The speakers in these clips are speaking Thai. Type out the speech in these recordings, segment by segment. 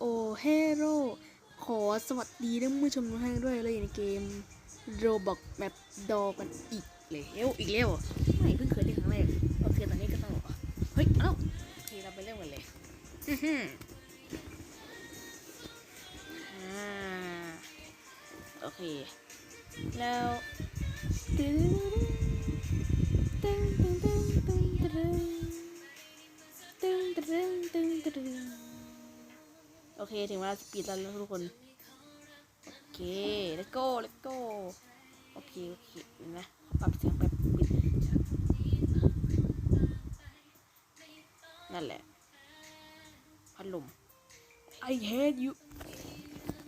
โอเฮโร่ขอสวัสดีท่านผู้ชมทุกท่านด้วยเลยในเกมโรบอกแบบดอกันอีกแล้วอีกแล้วไม่เพิ่งเคยเล่นครั้งแรกโอเคตอนนี้ก็ต้องเฮ้ยเอ้าโอเคเราไปเริ่มกันเลยโอเค แล้วตึ้งตึ้งตึ้งตึ้งตึ้งตึ้งตึ้งตึ้ง เคถึงเวลาสปีดแล้วทุกคน โอเค let's go let's go โอเคโอเคเห็นไหมปรับเสียงแบบปิดนั่นแหละพัดลม I hate you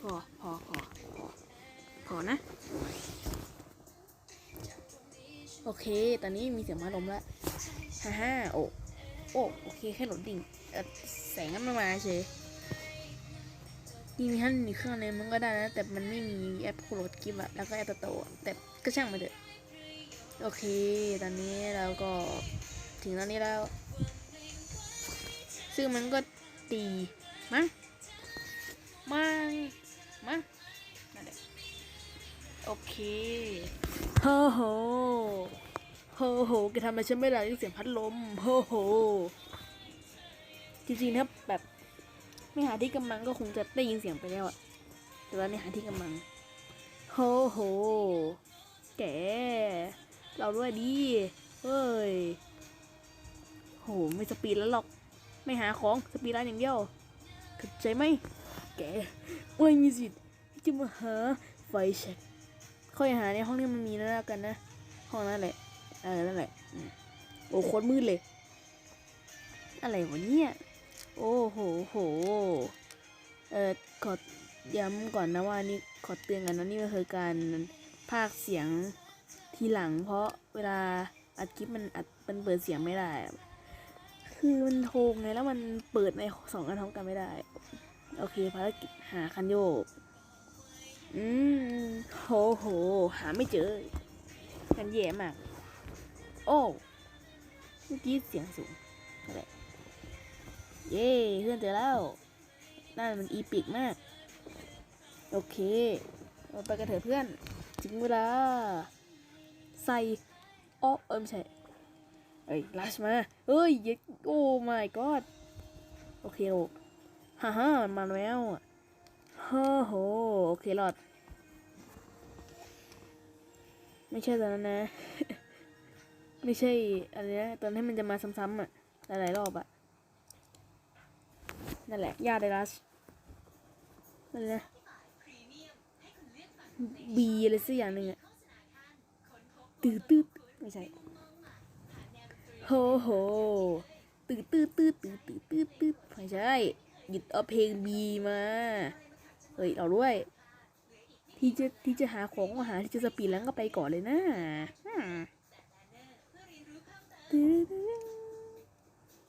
พอพอพอพอพอนะ โอเค ตอนนี้มีเสียงพัดลมแล้วฮ่าฮ่าโอ้โอ้โอเค แค่หลดดิ่งเอ่อแสงมันไม่มาเฉย นี่มีท่านอีกเครื่องนึงมันก็ได้นะ แต่มันไม่มีแอปโหลดคลิปอะแล้วก็แอปโตๆอแต่ก็ช่างมันเถอะ โอเค ตอนนี้เราก็ถึงตอนนี้แล้ว ซึ่งมันก็ตีมั้งมั้งมั้งนั่นแหละโอเคโฮโหโฮโหแกทำอะไรฉันไม่ได้ยินเสียงพัดลมโฮโหจริงๆถ้าแบบ หาที่กำมังก็คงจะได้ยินเสียงไปแล้วอะแต่ว่าไม่หาที่กำมังโฮโห แก เราด้วยดีเฮ้ย โห ไม่สปีดแล้วหรอก ไม่หาของสปีดร้านอย่างเดียวเข้าใจไหม แกไม่มีสิทธิ์ที่จะมาหาไฟแช็กค่อยหาในห้องที่มันมีแล้วกันนะ ห้องนั้นแหละ เออ นั่นแหละ โอ้โคตรมืดเลย อะไรวะเนี่ย โอ้โหโห เออขอย้ำก่อนนะว่านี่ขอเตือนกันนะนี่ก็คือการพากเสียงทีหลัง เพราะเวลาอัดคลิปมันอัดมันเปิดเสียงไม่ได้ คือมันโทงไงแล้วมันเปิดในสองอันท้องกันไม่ได้ โอเคภารกิจหาคันโยก อืมโหโห หาไม่เจอ กันแย่มาก โอ้ เมื่อกี้เสียงสูงอะไร เย้เพื่อนเจอแล้วนั่นมันอีปิกมาก โอเคเราไปกันเถอะเพื่อน ถึงเวลา ใส่อ้อเออไม่ใช่เอ้ยลัชมาเฮ้ยยโอ้ my god โอเคโอฮ่าฮ่ามันมาแล้วอะฮ่าโหโอเครอด ไม่ใช่ตอนนั้นนะ ไม่ใช่อะไรนะตอนที่มันจะมาซ้ำๆอะ หลายๆรอบอะ นั่นแหละยาไดรัสนั่นนะบีอะไรสักอย่างหนึ่งอะตืดตืดไม่ใช่โฮโหตืดตืดตืดตืดตืดตืดตืดไม่ใช่หยิบเอาเพลงบีมาเฮ้ยเอาด้วย ที่จะที่จะหาของมาหาที่จะสปีดแล้วก็ไปก่อนเลยนะตึ้ง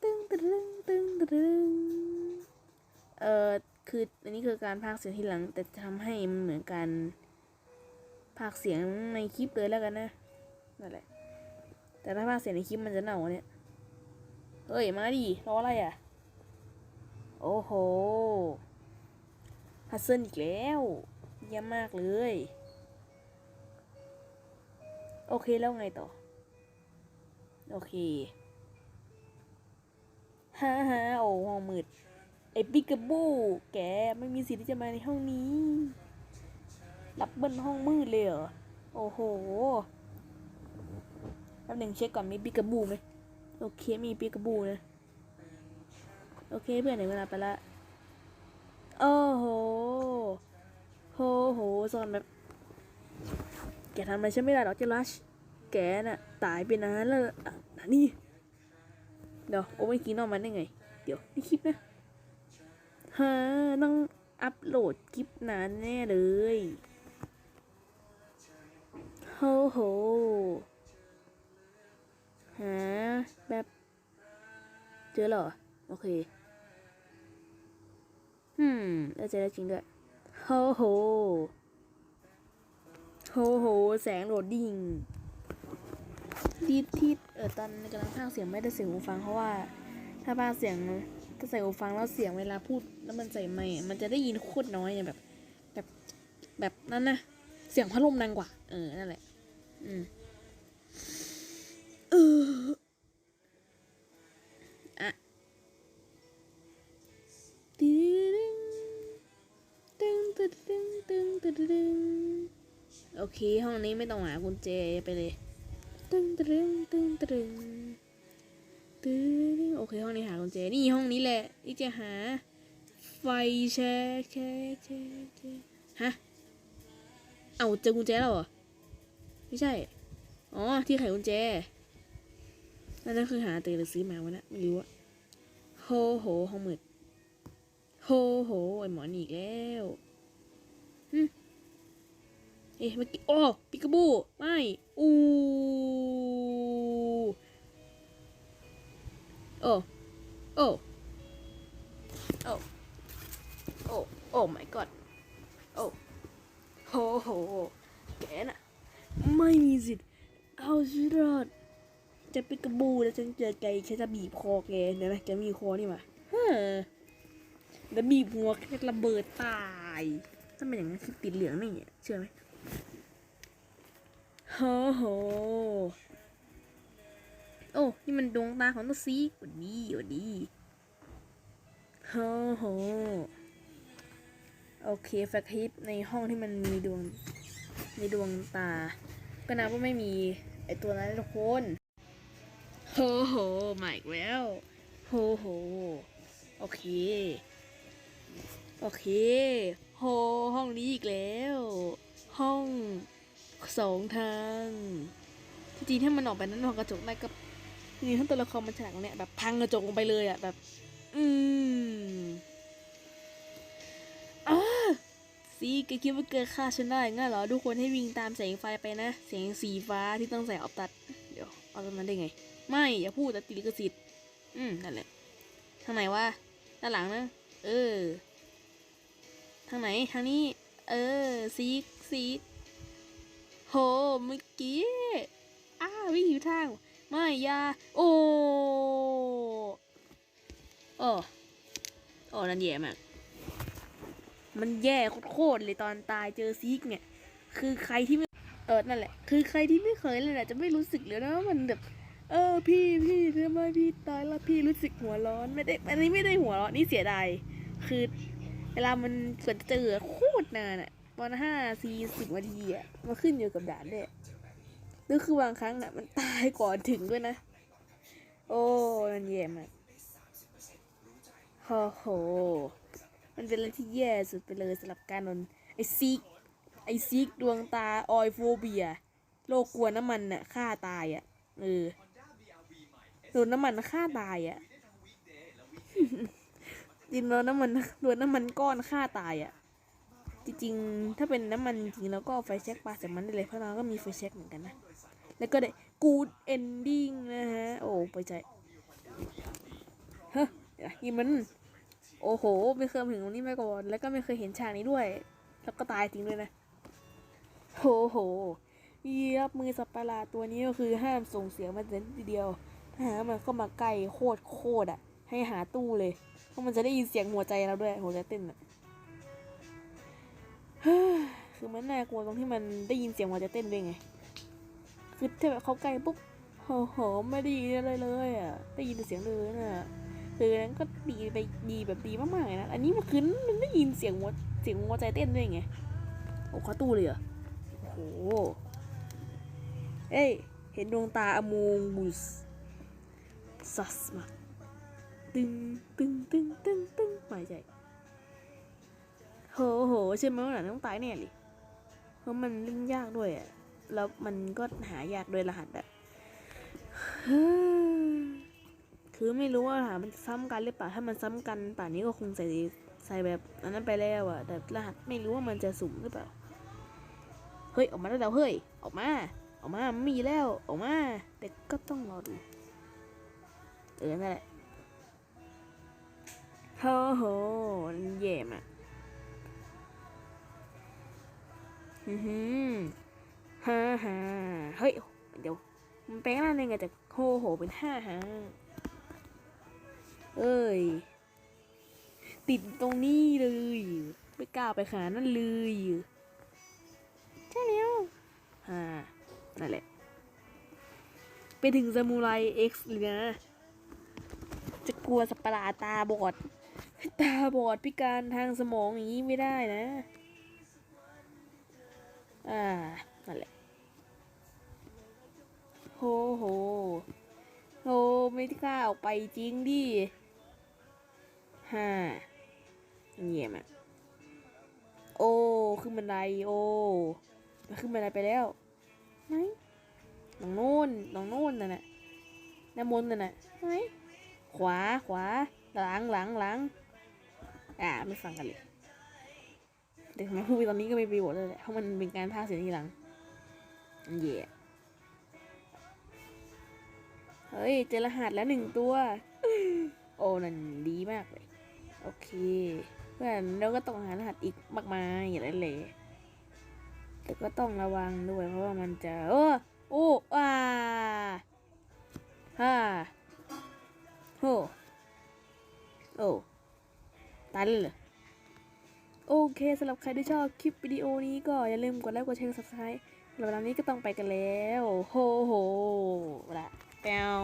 ตึ้งตึ้งตึ้งตึ้ง เออคืออันนี้คือการพากเสียงทีหลัง แต่จะทำให้มันเหมือนการพากเสียงในคลิปเลยแล้วกันนะนั่นแหละ แต่ถ้าพากเสียงในคลิปมันจะเน่าเนี่ยเฮ้ยมาดิรออะไรอะ โอ้โหฮัสเซิลอีกแล้วเยี่ยมมากเลย โอเคแล้วไงต่อ โอเคฮ่าฮ่าโอ้ห้องมืด ไอ้ปิกาบูแกไม่มีสิทธิ์ที่จะมาในห้องนี้ รับเบิ้ลห้องมืดเลยเหรอ โอ้โห แป๊บหนึ่งเช็คก่อนมีปิกาบูไหมโอเคมีปิกาบูนะ โอเคเพื่อนไหนเวลาไปละ โอ้โหโหโหซอนแบบ แกทำอะไรฉันไม่ได้หรอกเจลัชแกน่ะ ตายไปนานแล้วอะนี่ เดี๋ยวโอ้ไม่กินออกมาได้ไง เดี๋ยวนี่คลิปนะ ฮะต้องอัปโหลดคลิปนานแน่เลยโหโหหาแบบเจอเหรอ โอเค อืมแล้วเจอแล้วจริงด้วยโหโหโหโห แสงโหลดดิ่งที่ที่เออตอนกำลังพากเสียงไม่ได้เสียงหูฟังเพราะว่า ถ้าพากเสียง ใส่หูฟังแล้วเสียงเวลาพูดแล้วมันใส่ไม่มันจะได้ยินโคตรน้อยอะแบบ แบบแบบนั้นนะเสียงพัดลมดังกว่า เออ นั่นแหละ อืมเอออะตึงตึงตึงตึงตึงตึงตึงโอเค ห้องนี้ไม่ต้องหากุญแจไปเลย ตึงตึงตึงตึง ตึงโอเคห้องนี้หากุญแจนี่ห้องนี้แหละที่จะหา ไฟแช็คแช็คแช็คแช็คฮะเอาเจอกุญแจแล้วเหรอไม่ใช่ อ๋อที่ไขกุญแจนั่นนั่นคือหาเตยหรือซื้อมาวะนะไม่รู้อะโฮโหห้องมืดโฮโหไอหมอนอีกแล้วหึเอ๊ะเมื่อกี้โอ้ปิกาบูไม่อู โอ้โอ้โอ้โอ้โอ้ my god โอ้โหโห แกน่ะ ไม่มีสิทธิ์ เอาชีวิตรอด จะเป็นกระบูแล้วฉันเจอไกฉันจะบีบคอแกเดี๋ยวนะแกมีคอนี่มาเฮ้อแล้วบีบหัวแกระเบิดตาย ถ้าเป็นอย่างนั้นคือติดเหลืองนี่อะเชื่อไหมโอ้โห โอ้ นี่มันดวงตาของตัวซีวันดีหวันดีโอ้โห โอเคแฟคลิปในห้องที่มันมีดวงในดวงตา ก็นับว่าไม่มีไอตัวนั้นทุกคนโฮโหมาอีกแล้วโฮโห โอเค โอเคโฮห้องนี้อีกแล้ว ห้องสองทางจริงๆถ้ามันออกไปนั้นมองกระจกได้ก็ จริงๆถ้าตัวละครมันฉากเนี่ยแบบพังกระจกลงไปเลยอะแบบ อืมอ้าซีแกคิดว่าเกิดค่าฉันได้งั้นเหรอทุกคนให้วิ่งตามแสงไฟไปนะแสงสีฟ้าที่ต้องใส่ออฟตัด เดี๋ยวเอาตรงนั้นได้ไง ไม่อย่าพูดแต่ติลิขสิทธิ์อืมนั่นแหละทางไหนวะด้านหลังนะ เออ ทางไหนทางนี้ เออซีซีโหเมื่อกี้อ้าวิ่งอยู่ทาง ไม่ยาโอ้โอ้โอ้นั่นแย่มาก มันแย่โคตรเลยตอนตายเจอซีกเนี่ย คือใครที่ไม่เออนั่นแหละ คือใครที่ไม่เคยเลยแหละจะไม่รู้สึกเลยนะว่ามันแบบเออพี่พี่ทำไมพี่ตายแล้วพี่รู้สึกหัวร้อนไม่ได้อันนี้ไม่ได้หัวร้อนนี่เสียดายคือเวลามันเกิดเจอโคตรนานอะวันห้าสี่สิบนาทีอะมันขึ้นอยู่กับด่านด้วยแล้วคือบางครั้งน่ะมันายก่อนถึงด้วยนะ โอ้มันแย่มากโอ้โห มันเป็นอะไรที่แย่สุดไปเลยสำหรับการโดนไอซิก ไอซิกดวงตา ออยโฟเบีย โรคกลัวน้ำมันน่ะฆ่าตายอะ เออโดนน้ำมันฆ่าตายอะจริงแล้วน้ำมันโดนน้ำมันก้อนฆ่าตายอะ จริงๆ ถ้าเป็นน้ำมันจริงแล้วก็เอาไฟแช็กปลาใส่มันได้เลยเพราะเราก็มีไฟแช็กเหมือนกันนะ แล้วก็ได้ กูดเอนดิ้งนะฮะ โอ้ไปใจเฮ้ยยิงมัน โอ้โห ไม่เคยมาถึงตรงนี้มาก่อน แล้วก็ไม่เคยเห็นฉากนี้ด้วย แล้วก็ตายจริงด้วยนะโหโหเยียบมือสัตว์ปะลาตัวนี้ก็คือห้ามส่งเสียงมันเด็นทีเดียว ถ้าหากมันเข้ามาใกล้โคตรโคตรอะ ให้หาตู้เลย เพราะมันจะได้ยินเสียงหัวใจเราด้วย หัวใจเต้นอะคือมันน่ากลัวตรงที่มันได้ยินเสียงหัวใจเต้นด้วยไง คือถ้าแบบเขาใกล้ปุ๊บโอ้โหไม่ได้ยินอะไรเลยอะได้ยินแต่เสียงเลยน่ะคือนั้นก็ดีไปดีแบบดีมากๆเลยนะอันนี้มันคือมันได้ยินเสียงหัวเสียงหัวใจเต้นด้วยไงโอ้เข้าตู้เลยเหรอโอ้โหเอ้ยเห็นดวงตาอมงบุสซัสมาตึงตึงตึงตึงตึงไม่ใช่โหโหใช่ไหมว่าหนังต้องตายแน่เลยเพราะมันเล่นยากด้วยอะ แล้วมันก็หายากด้วยรหัสแบบคือไม่รู้ว่าหามันซ้ำกันหรือเปล่า ถ้ามันซ้ำกันป่านนี้ก็คงใส่ใส่แบบอันนั้นไปแล้วอะแต่รหัสไม่รู้ว่ามันจะสุ่มหรือเปล่า เฮ้ยออกมาแล้วเฮ้ยออกมา ออกมามันมีแล้วออกมาแต่ก็ต้องรอดู เออนั่นแหละโอ้โหเย่มากอือหือ ฮ่าฮ่าเฮ้ย เดี๋ยว มันแปลงร่างได้ไงจากโฮโหเป็นห้าฮะเอ้ย ติดตรงนี้เลย ไม่กล้าไปหานั่นเลยใช่แล้วฮ่านั่นแหละ ไปถึงซามูไรเอ็กซ์เลยนะ จะกลัวสัตว์ประหลาดตาบอด ตาบอดพิการทางสมองอย่างนี้ไม่ได้นะ อ่า นั่นแหละโหโหโหไม่กล้าออกไปจริงดิฮ่าเยี่ยมอะโอ้ขึ้นบันไดโอ้มันขึ้นบันไดไปแล้วไหนน้องโน่นน้องโน่นน่ะน่ะน้ำมนต์น่ะน่ะไหนขวาขวาหลังหลังหลังอ่าไม่ฟังกันเลยเด็กทำไมพูดไปตอนนี้ก็ไม่ไปบทเลยแหละเพราะมันเป็นการพากเสียงทีหลัง เย่เฮ้ย เจอรหัสแล้วหนึ่งตัว โอ้ นั่นดีมากเลย โอเค เพื่อนเราก็ต้องหารหัสอีกมากมายอย่างไรเลยแต่ก็ต้องระวังด้วยเพราะว่ามันจะโอ้โอ้อ่าฮ่าโหโอ้ตายเลยโอเคสำหรับใครที่ชอบคลิปวิดีโอนี้ก็อย่าลืมกดไลค์กดแชร์กด subscribe สำหรั บวันนี้ก็ต้องไปกันแล้วโหโหละแปว